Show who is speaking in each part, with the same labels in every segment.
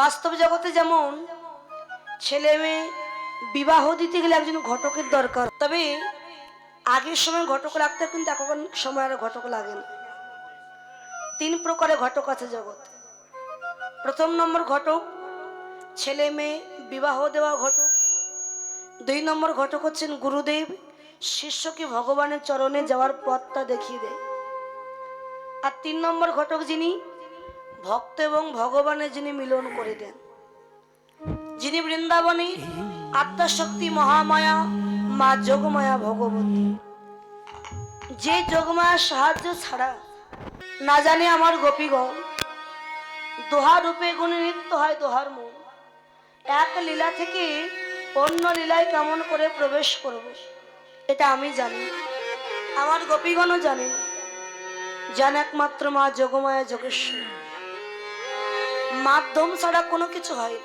Speaker 1: বাস্তব জগতে যেমন ছেলে মেয়ে বিবাহ দিতে গেলে একজন ঘটকের দরকার, তবে আগের সময় ঘটক রাখতে কিন্তু এখন সময় আর ঘটক লাগে না। তিন প্রকারের ঘটক আছে জগৎ। প্রথম নম্বর ঘটক ছেলে মেয়ে বিবাহ দেওয়া ঘটক। দুই নম্বর ঘটক হচ্ছেন গুরুদেব। শিষ্যকে ভগবানের চরণে যাওয়ার পথটা দেখিয়ে দেয়। আর তিন নম্বর ঘটক যিনি ভক্ত এবং ভগবানের যিনি মিলন করে দেন যিনি বৃন্দাবনে আত্মাশক্তি মহামায়া, মা যোগমায়া ভগবতী। যে যোগমায়ার সাহায্য ছাড়া না জানে আমার গোপীগণ দোহা রূপে গুণে নৃত্য হয় দোহার মন এক লীলা থেকে অন্য লীলায় কেমন করে প্রবেশ করব, এটা আমি জানি। আমার গোপীগণও জানেন। জান একমাত্র মা যোগমায়া যোগেশ্বর। মাধ্যম ছাড়া কোনো কিছু হয়।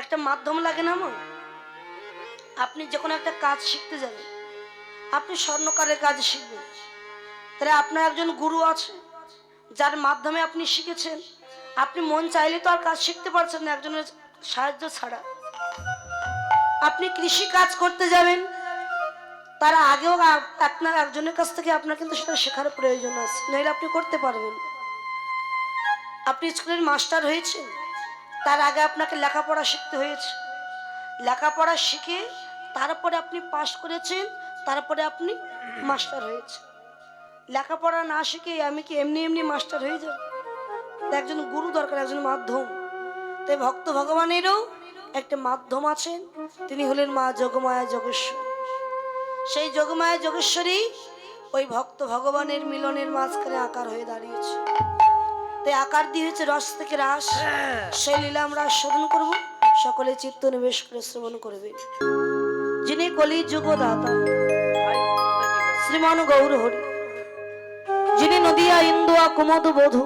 Speaker 1: একটা মাধ্যম লাগে না মা? আপনি যখন একটা কাজ শিখতে যাবেন, আপনি স্বর্ণকারের কাজ শিখবেন। তাহলে আপনার একজন গুরু আছে, যার মাধ্যমে আপনি শিখেছেন। আপনি মন চাইলে তো আর কাজ শিখতে পারছেন না, একজনের সাহায্য ছাড়া। আপনি কৃষি কাজ করতে যাবেন, তার আগেও আপনার একজনের কাছ থেকে আপনার কিন্তু সেটা শেখার প্রয়োজন আছে, নইলে আপনি করতে পারবেন। আপনি স্কুলের মাস্টার হয়েছেন। তার আগে আপনাকে লেখাপড়া শিখতে হয়েছে। লেখাপড়া শিখে তারপরে আপনি পাশ করেছেন, তারপরে আপনি মাস্টার হয়েছেন। লেখাপড়া না শিখে আমি কি এমনি এমনি মাস্টার হয়ে যাব? একজন গুরু দরকার, একজন মাধ্যম। তাই ভক্ত ভগবানেরও একটা মাধ্যম আছেন। তিনি হলেন মা যোগমায়া যোগেশ্বর। সেই যোগমায়া যোগেশ্বরী ওই ভক্ত ভগবানের মিলনের মাঝখানে আকার হয়ে দাঁড়িয়েছে। তাই আকার দিয়ে হচ্ছে রস থেকে রাস। সেই লীলা আমরা আস্বাদন করব। সকলে চিত্ত নিবেশ করে শ্রবণ করবে। যিনি কলি যুগ দাতা শ্রীমান গৌর হরি। যিনি নদিয়া ইন্দুয়া কুমদ বধু।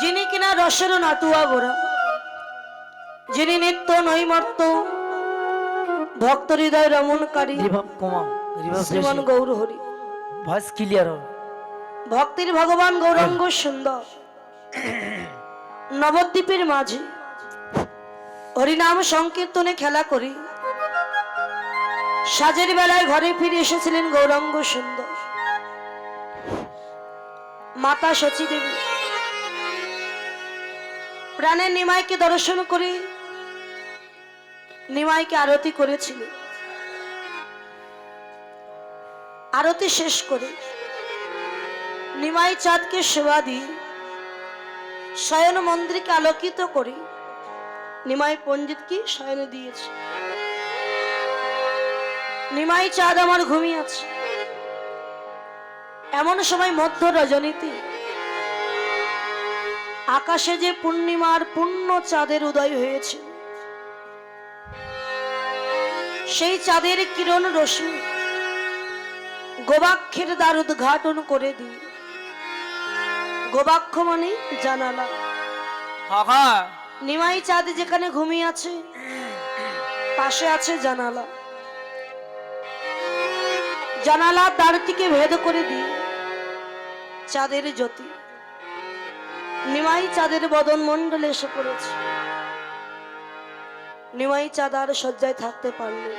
Speaker 1: যিনি কিনা রসের নাটুয়া গোরা। যিনি নিত্য নৈমর্ত ভক্ত হৃদয় রমণকারী। শ্রীমান গৌর হরি।
Speaker 2: ভয়েস ক্লিয়ার হবে।
Speaker 1: ভক্তির ভগবান গৌরাঙ্গ সুন্দর। নবদ্বীপের মাঝে হরিনাম সংকীর্তনে খেলা করি। সাজের বেলায় ঘরে ফিরে এসেছিলেন গৌরাঙ্গ সুন্দর। মাতা শচী দেবী প্রাণের নিমাইকে দর্শন করে নিমাইকে আরতি করেছিলেন। আরতি শেষ করে নিমাই চাঁদকে সেবা দিই। শয়ন মন্দিরকে আলোকিত করি। নিমাই পণ্ডিতকে শয়নে দিয়েছে। নিমাই চাঁদ আমার ঘুমিয়ে আছে এমন সময় মধ্য রজনীতি আকাশে যে পূর্ণিমার পূর্ণ চাঁদের উদয় হয়েছে, সেই চাঁদের কিরণ রশ্মি গোবাক্ষের দ্বার উদ্ঘাটন করে দিই। গোবাক্ষ মানে জানালা নিমাই চাঁদ যেখানে ঘুমিয়ে আছে পাশে আছে জানালা। জানালা দ্বারটিকে ভেদ করে দিই চাঁদের জ্যোতি। নিমাই চাঁদের বদন মণ্ডলে এসে পড়েছে। নিমাই চাঁদ আর শয্যায় থাকতে পারলেন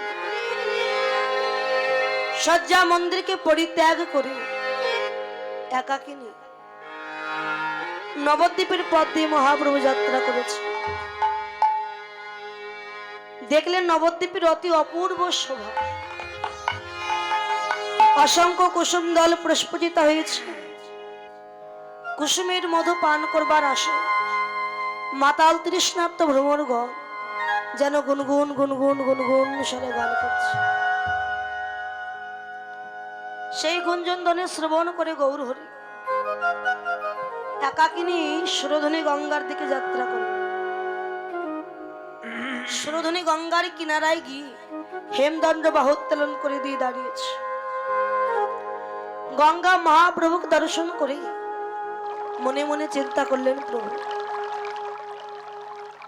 Speaker 1: শয্যা মন্দিরকে পরিত্যাগ করে একাকিনী নবদ্বীপের পথ দিয়ে মহাপ্রভু যাত্রা করেছে। দেখলেন নবদ্বীপের অতি অপূর্ব শোভা। অসংখ্য কুসুম দল প্রস্ফুটিত হয়েছে। কুসুমের মধু পান করবার আসে মাতাল তৃষ্ণার্ত ভ্রমর গণ যেন গুনগুন গুনগুন গুনগুন স্বরে গান করছে। সেই গুঞ্জন ধ্বনি শ্রবণ করে গৌর হরি একাকিনী সুরধনী গঙ্গার দিকে যাত্রা করে সুরধনী গঙ্গার কিনারায় গিয়ে হেমদণ্ড বাহুত্তোলন করে দিয়ে দাঁড়িয়েছে। গঙ্গা মহাপ্রভুকে দর্শন করে মনে মনে চিন্তা করলেন প্রভু,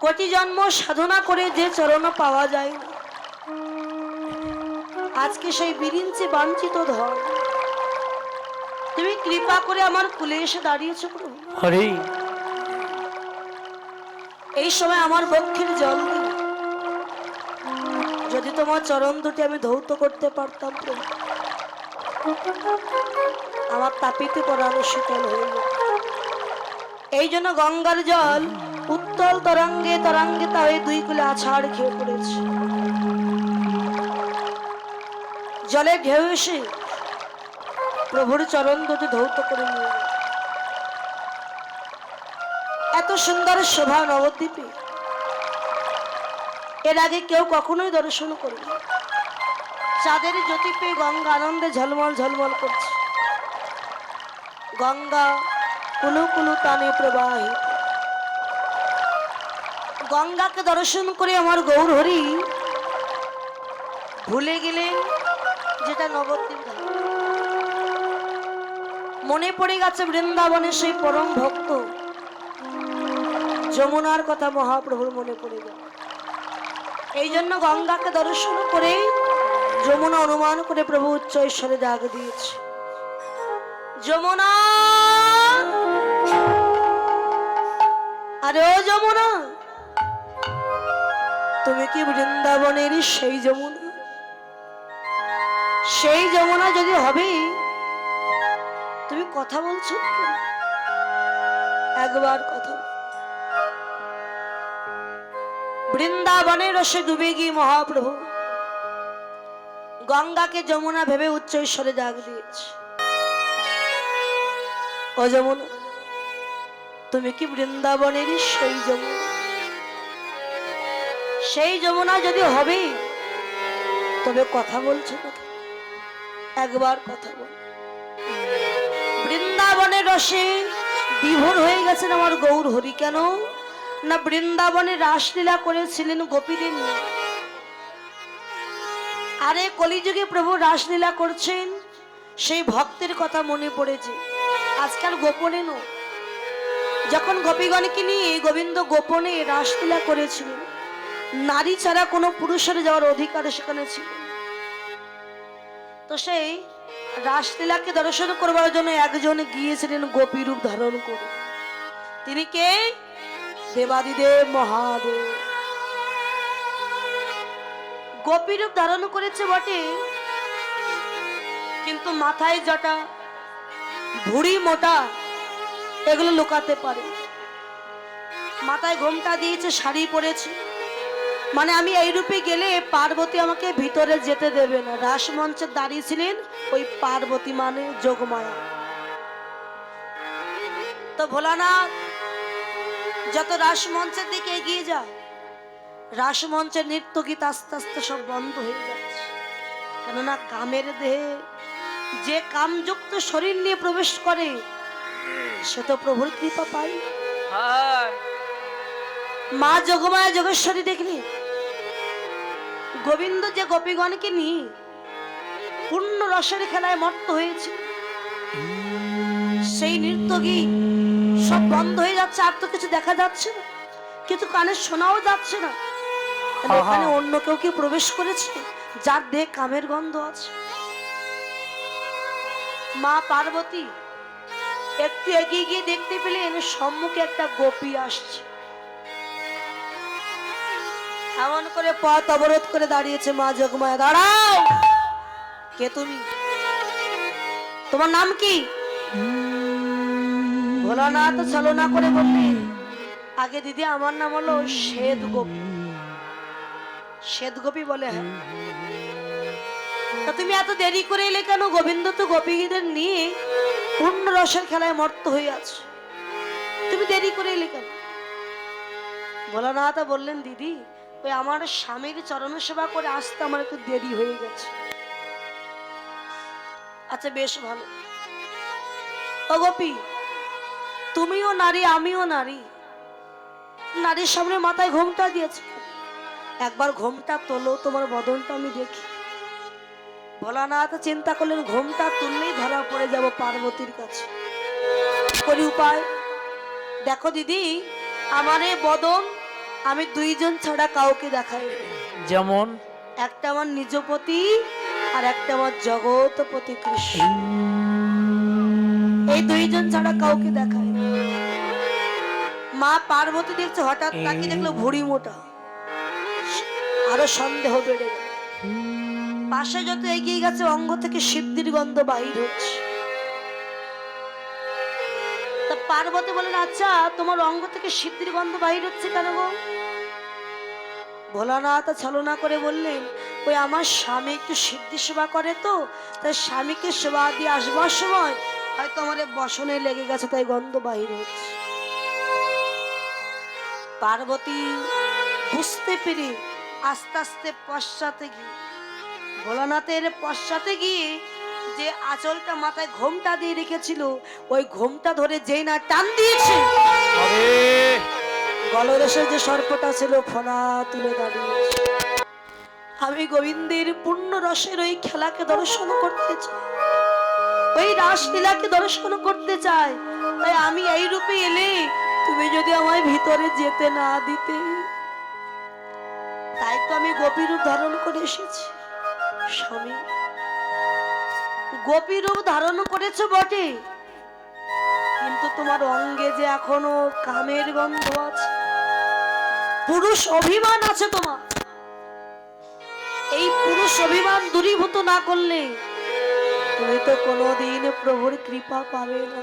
Speaker 1: কোটি জন্ম সাধনা করে যে চরণ পাওয়া যায় আজকে সেই বিরিঞ্চি বাঞ্ছিত ধর তুমি কৃপা করে আমার কুলে এসে দাঁড়িয়েছো প্রভু।
Speaker 2: হরি।
Speaker 1: এই সময় আমার বক্ষের জল দিন যদি তোমার চরণ দুটি আমি ধৌত করতে পারতাম প্রভু আমার তাপিতে পড়ানো শীতল হয়ে। এই জন্য গঙ্গার জল উত্তল তরঙ্গে তরঙ্গে তা হয়ে দুই কুলে আছাড় খেয়ে পড়েছে। জলে ঢেউ এসে প্রভুর চরণ দুটি ধৌত করে নিয়ে। এত সুন্দর শোভা নবদ্বীপে এর আগে কেউ কখনোই দর্শন করবে চাঁদের জ্যোতি পেয়ে গঙ্গা আনন্দে ঝলমল ঝলমল করছে গঙ্গা কুলু কুলু টানে প্রবাহিত গঙ্গাকে দর্শন করে আমার গৌর হরি ভুলে গেলেন যেটা নবদ্বীপ। মনে পড়ে গেছে বৃন্দাবনে সেই পরম ভক্ত। যমুনার কথা মহাপ্রভুর মনে পড়ে গেল। এই জন্য গঙ্গাকে দর্শন করে যমুনা অনুমান করে প্রভু উচ্চ ঈশ্বরে ডাক দিয়েছে। যমুনা! আরে ও যমুনা! তুমি কি বৃন্দাবনেরই সেই যমুনা? সেই যমুনা যদি হবে কথা বলছো? একবার কথা বল। বৃন্দাবনের রসে ডুবে গিয়ে মহাপ্রভু, গঙ্গাকে যমুনা ভেবে উচ্চ ঈশ্বরে ডাক দিয়েছে। ও যমুনা, তুমি কি বৃন্দাবনের সেই যমুনা? সেই যমুনা যদি হবে তবে কথা বলছো একবার কথা বল। বৃন্দাবনের রসে। বিভোর হয়ে গেছেন আমার গৌর হরি কেন? না বৃন্দাবনে রাসলীলা করেছিলেন গোপীদের নিয়ে আরে কলিযুগে প্রভু রাসলীলা করছেন, সেই ভক্তের কথা মনে পড়েছে। আজকাল গোপনে নো যখন গোপীগণকে নিয়ে গোবিন্দ গোপনে রাসলীলা করেছিলেন, নারী ছাড়া কোনো পুরুষের যাওয়ার অধিকার সেখানে ছিল তো সেই রাসলীলাকে দর্শন করবার জন্য একজন গিয়েছিলেন গোপী রূপ ধারণ করে। তিনি কে? দেবাদিদেব মহাদেব। গোপী রূপ ধারণ করেছে বটে, কিন্তু মাথায় জটা, ভুড়ি মোটা, এগুলো লুকাতে পারে। মাথায় ঘোমটা দিয়েছে, শাড়ি পরেছে। মানে আমি এই রূপে গেলে পার্বতী আমাকে ভিতরে যেতে দেবে না। রাসমঞ্চে দাঁড়িয়ে ছিলেন ওই পার্বতী মানে যোগমায়া। তো ভোলানাথ যত রাসমঞ্চের দিকে এগিয়ে যায় রাসমঞ্চের নৃত্য গীত আস্তে আস্তে সব বন্ধ হয়ে যাচ্ছে। কেননা কামের দেহে যে কামযুক্ত শরীর নিয়ে প্রবেশ করে সে তো প্রভুর কৃপা পায়
Speaker 2: হ্যাঁ।
Speaker 1: মা যোগমায়া যোগেশ্বরী দেখলি গোবিন্দ যে গোপীগণকে নিয়ে পূর্ণ রসের খেলায় মত্ত হয়েছে সেই নৃত্য গীত সব বন্ধ হয়ে যাচ্ছে আর তো কিছু দেখা যাচ্ছে না। কিছু কানে শোনাও যাচ্ছে না। ওখানে অন্য কেউ কি প্রবেশ করেছে? যার দেহ কামের গন্ধ আছে। মা পার্বতী একটু এগিয়ে গিয়ে দেখতে পেলেন সম্মুখে একটা গোপী আসছে। এমন করে পথ অবরোধ করে দাঁড়িয়েছে মা যোগমায়া দাঁড়াও! কে তুমি? তোমার নাম কি? ভোলানাথ ছলনা করে বললি। আগে দিদি, আমার নাম হলো শ্বেত গোপী শ্বেত গোপী বলে হ্যাঁ। তা তুমি এত দেরি করে এলে কেন? গোবিন্দ তো গোপীদের নিয়ে পূর্ণ রসের খেলায় মর্ত হয়ে আছে। তুমি দেরি করে এলে কেন? ভোলানাথ বললেন দিদি ওই আমার স্বামীর চরণ সেবা করে আসতে আমার একটু দেরি হয়ে গেছে। আচ্ছা বেশ ভালো। ও গোপী, তুমিও নারী, আমিও নারী। নারীর সামনে মাথায় ঘোমটা দিয়েছে। একবার ঘোমটা তোলো, তোমার বদনটা আমি দেখি। ভোলানাথ চিন্তা করলেন, ঘোমটা তুললেই ধরা পড়ে যাব পার্বতীর কাছে। করি উপায়। দেখো দিদি, আমার বদন আমি দুইজন ছাড়া কাউকে দেখাই
Speaker 2: যেমন?
Speaker 1: একটা আমার নিজপতি আর একটা আমার জগৎপতি কৃষ্ণ। এই দুইজন ছাড়া কাউকে দেখায় মা পার্বতী দেখছে হঠাৎ তাকে দেখল ভুড়ি মোটা। আরও সন্দেহ বেড়ে গেল। পাশে যত এগিয়ে গেছে অঙ্গ থেকে সিদ্ধির গন্ধ বাহির হচ্ছে। পার্বতী বলেন আচ্ছা তোমার অঙ্গ থেকে সিদ্ধির গন্ধ বাহির হচ্ছে কেন গো? ভোলানাথ ছলনা করে বললেন, ওই আমার স্বামী একটু সিদ্ধি সেবা করে তো, তাই স্বামীকে সেবা দিয়ে আসবার সময় হয়তো আমার বসনে লেগে গেছে, তাই গন্ধ বাহির হচ্ছে। পার্বতী বুঝতে পেরে আস্তে আস্তে পশ্চাতে গিয়ে, ভোলানাথের পশ্চাতে গিয়ে যে আঁচলটা মাথায় ঘোমটা দিয়ে রেখেছিল ওই ঘোমটা ধরে যেই না টান দিয়েছে। গলদেশে যে সর্পটা ছিল ফনা তুলে দাঁড়িয়েছে আমি গোবিন্দের পূর্ণ রসের ওই খেলাকে দর্শন করতে চাই। ওই রাসলীলাকে দর্শন করতে চাই। তাই আমি এই রূপে এলে তুমি যদি আমায় ভিতরে যেতে না দিতে। তাই তো আমি গোপী রূপ ধারণ করে এসেছি স্বামী। গোপী রূপ ধারণ করেছ বটে। কিন্তু তোমার অঙ্গে যে এখনও কামের গন্ধ আছে পুরুষ অভিমান আছে তোমার। এই পুরুষ অভিমান দূরীভূত না করলে তুমি তো কোনোদিন প্রভুর কৃপা পাবে না।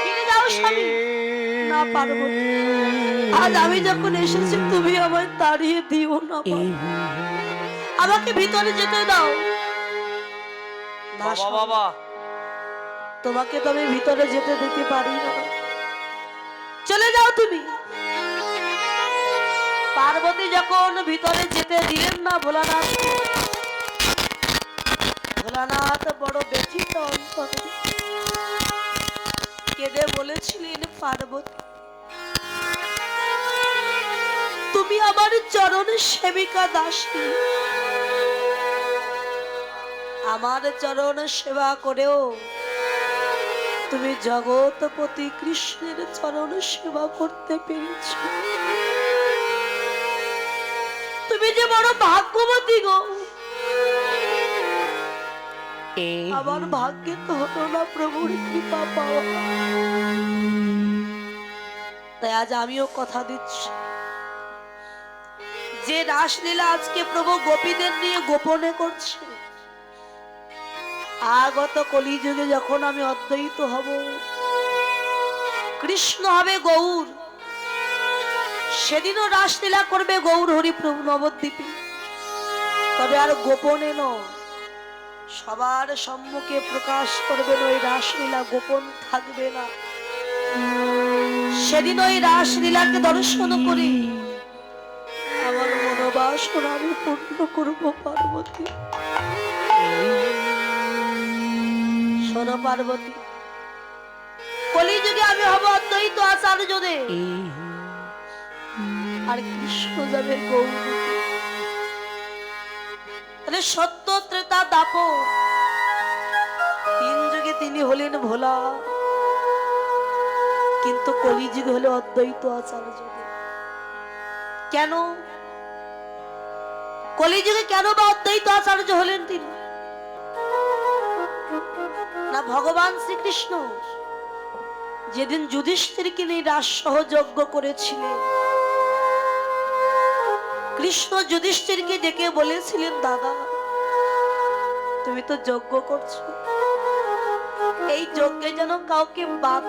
Speaker 1: ফিরে যাও স্বামী না পারব। আজ আমি যখন এসেছি তুমি আমায় তাড়িয়ে দিও না। আমাকে ভিতরে যেতে দাও।
Speaker 2: বাবা বাবা।
Speaker 1: তোমাকে তো আমি ভিতরে যেতে দিতে পারি না। চলে যাও তুমি। পার্বতী যখন ভিতরে যেতে দিলেন না ভোলানাথ ভোলানাথ বড় ব্যথিত অন্তরে কেঁদে বলেছিলেন পার্বতী তুমি আমার চরণ সেবিকা দাসী। আমার চরণ সেবা করেও। তুমি জগৎপতি কৃষ্ণের চরণ সেবা করতে পেরেছ। তুমি যে বড় ভাগ্যবতী গো। আমার ভাগ্যে তো হলো না প্রভুর কৃপা পাওয়া। তাই আজ আমিও কথা দিচ্ছি। যে রাসলীলা আজকে প্রভু গোপীদের নিয়ে গোপনে করছে। আগত কলিযুগে যখন আমি অদ্বৈত হব, কৃষ্ণ হবে গৌর। সেদিনও রাসলীলা করবে গৌর হরিপ্রভু নবদ্বীপে। তবে আর গোপনে নয়, সবার সম্মুখে প্রকাশ করবেন ওই রাসলীলা, গোপন থাকবে না। সেদিন ওই রাসলীলাকে দর্শন করি আমার মনোবাসনা আমি পূর্ণ করব। পার্বতী। কলিযুগে আমি হব অদ্বৈত আচার্য দেব আর কৃষ্ণ যাবে গৌরী। সত্য ত্রেতা দাপ তিন যুগে তিনি হলেন ভোলা। কিন্তু কলিযুগে হলে অদ্বৈত আচার্য। কেন? কলিযুগে কেন বা অদ্বৈত আচার্য হলেন তিনি? ভগবান শ্রীকৃষ্ণ। যেদিন যুধিষ্ঠিরকে নিয়ে রাস সহযজ্ঞ করেছিলেন, কৃষ্ণ যুধিষ্ঠিরকে ডেকে বলেছিলেন, দাদা, তুমি তো যজ্ঞ করছ। এই যজ্ঞে যেন কাউকে বাদ